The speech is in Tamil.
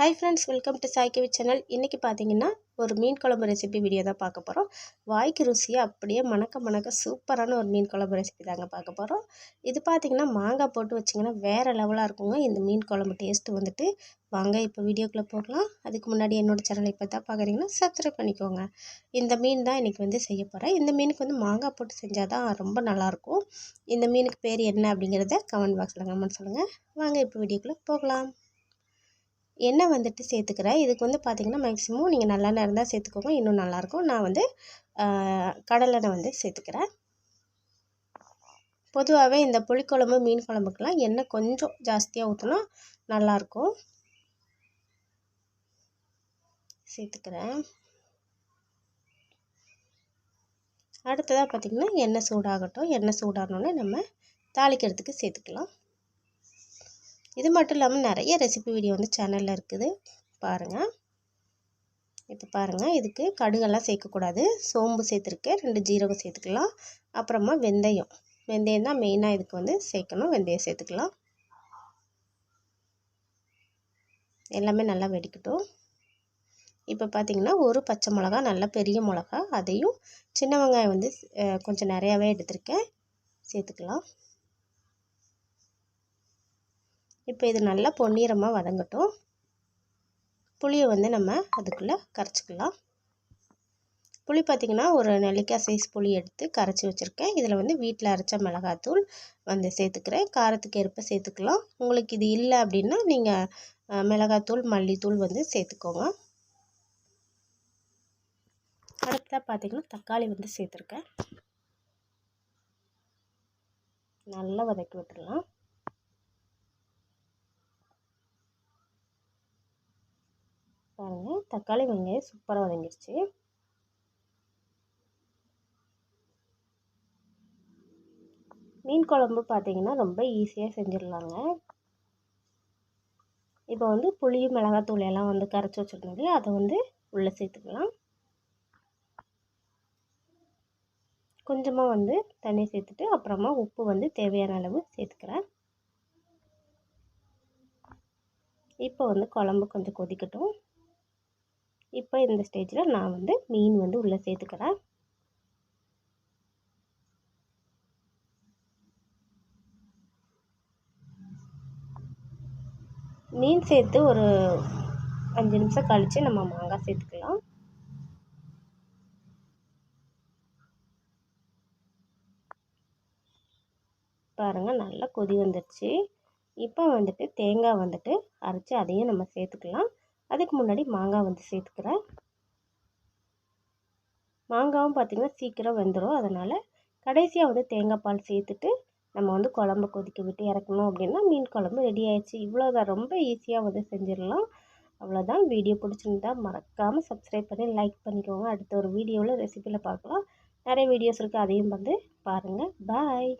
Hi friends welcome to Saikavi channel இன்றைக்கி பார்த்தீங்கன்னா ஒரு மீன் குழம்பு ரெசிபி வீடியோ தான் பார்க்க போகிறோம் வாய்க்கு ருசியாக அப்படியே மணக்க மணக்க சூப்பரான ஒரு மீன் குழம்பு ரெசிபி தாங்க பார்க்க போகிறோம் இது பார்த்திங்கன்னா மாங்காய் போட்டு வச்சிங்கன்னா வேறு லெவலாக இருக்குங்க. இந்த மீன் குழம்பு டேஸ்ட்டு வந்துட்டு வாங்க இப்போ வீடியோக்குள்ளே போகலாம். அதுக்கு முன்னாடி என்னோடய சேனலை இப்போ தான் பார்க்குறீங்கன்னா சப்ஸ்கிரைப் பண்ணிக்கோங்க. இந்த மீன் தான் இன்றைக்கி வந்து செய்ய போகிறேன் இந்த மீனுக்கு வந்து மாங்காய் போட்டு செஞ்சால் தான் ரொம்ப நல்லாயிருக்கும் இந்த மீனுக்கு பேர் என்ன அப்படிங்கிறத கமெண்ட் பாக்ஸில் கமெண்ட் சொல்லுங்கள் வாங்க இப்போ வீடியோக்குள்ளே போகலாம். எண்ணெய் வந்துட்டு சேர்த்துக்கிறேன். இதுக்கு வந்து பார்த்திங்கன்னா மேக்ஸிமம் நீங்கள் நல்லெண்ணெய் இருந்தால் சேர்த்துக்கோங்க. இன்னும் நல்லாயிருக்கும். நான் வந்து கடலெண்ணெய் வந்து சேர்த்துக்கிறேன். பொதுவாகவே இந்த புளிக்குழம்பு மீன் குழம்புக்கெலாம் எண்ணெய் கொஞ்சம் ஜாஸ்தியாக ஊற்றினா நல்லாயிருக்கும். சேர்த்துக்கிறேன். அடுத்ததாக பார்த்திங்கன்னா எண்ணெய் சூடாகட்டும். எண்ணெய் சூடானோடனே நம்ம தாளிக்கிறதுக்கு சேர்த்துக்கலாம். இது மட்டும் இல்லாமல் நிறைய ரெசிபி வீடியோ வந்து சேனலில் இருக்குது. பாருங்கள் இப்போ பாருங்கள் இதுக்கு கடுகெல்லாம் சேர்க்கக்கூடாது. சோம்பு சேர்த்துருக்கேன். ரெண்டு ஜீரகம் சேர்த்துக்கலாம். அப்புறமா வெந்தயம். வெந்தயம் தான் மெயினாக இதுக்கு வந்து சேர்க்கணும். வெந்தயம் சேர்த்துக்கலாம். எல்லாமே நல்லா வெடிக்கட்டும். இப்போ பார்த்திங்கன்னா ஒரு பச்சை மிளகா நல்லா பெரிய மிளகா அதையும் சின்ன வெங்காயம் வந்து கொஞ்சம் நிறையாவே எடுத்திருக்கேன். சேர்த்துக்கலாம். இப்போ இது நல்லா பொன்னிறமாக வதங்கட்டும். புளியை வந்து நம்ம அதுக்குள்ளே கரைச்சிக்கலாம். புளி பார்த்திங்கன்னா ஒரு நெல்லிக்காய் சைஸ் புளி எடுத்து கரைச்சி வச்சுருக்கேன். இதில் வந்து வீட்டில் அரைச்ச மிளகாத்தூள் வந்து சேர்த்துக்கிறேன். காரத்துக்கு ஏற்ப சேர்த்துக்கலாம். உங்களுக்கு இது இல்லை அப்படின்னா நீங்கள் மிளகாத்தூள் மல்லித்தூள் வந்து சேர்த்துக்கோங்க. அடுத்ததாக பார்த்திங்கன்னா தக்காளி வந்து சேர்த்துருக்கேன். நல்லா வதக்கி விட்டுடலாம் பாருங்கள் தக்காளி வெங்காயம் சூப்பராக வதங்கிடுச்சு மீன் குழம்பு பார்த்தீங்கன்னா ரொம்ப ஈஸியாக செஞ்சிடலாங்க. இப்போ வந்து புளியும் மிளகாத்தூள் எல்லாம் வந்து கரைச்சி வச்சுருந்தோம் அதை வந்து உள்ளே சேர்த்துக்கலாம். கொஞ்சமாக வந்து தண்ணி சேர்த்துட்டு அப்புறமா உப்பு வந்து தேவையான அளவு சேர்த்துக்கிறேன். இப்போ வந்து குழம்பு கொஞ்சம் கொதிக்கட்டும். இப்போ இந்த ஸ்டேஜில் நான் வந்து மீன் வந்து உள்ளே சேர்த்துக்கிறேன். மீன் சேர்த்து ஒரு அஞ்சு நிமிஷம் கழித்து நம்ம மாங்காய் சேர்த்துக்கலாம். பாருங்கள் நல்லா கொதி வந்துடுச்சு இப்போ வந்துட்டு தேங்காய் வந்துட்டு அரைச்சி அதையும் நம்ம சேர்த்துக்கலாம். அதுக்கு முன்னாடி மாங்காய் வந்து சேர்த்துக்கிறேன். மாங்காவும் பார்த்திங்கன்னா சீக்கிரம் வெந்துடும் அதனால் கடைசியாக வந்து தேங்காய் பால் சேர்த்துட்டு நம்ம வந்து குழம்பு கொதிக்க விட்டு இறக்கணும் அப்படின்னா மீன் குழம்பு ரெடி ஆயிடுச்சு. இவ்வளோதான் ரொம்ப ஈஸியாக வந்து செஞ்சிடலாம். அவ்வளோதான் வீடியோ பிடிச்சிருந்தா மறக்காமல் சப்ஸ்கிரைப் பண்ணி லைக் பண்ணிக்கோங்க. அடுத்த ஒரு வீடியோவில் ரெசிப்பியில் பார்க்கலாம். நிறைய வீடியோஸ் இருக்குது அதையும் வந்து பாருங்கள் பாய்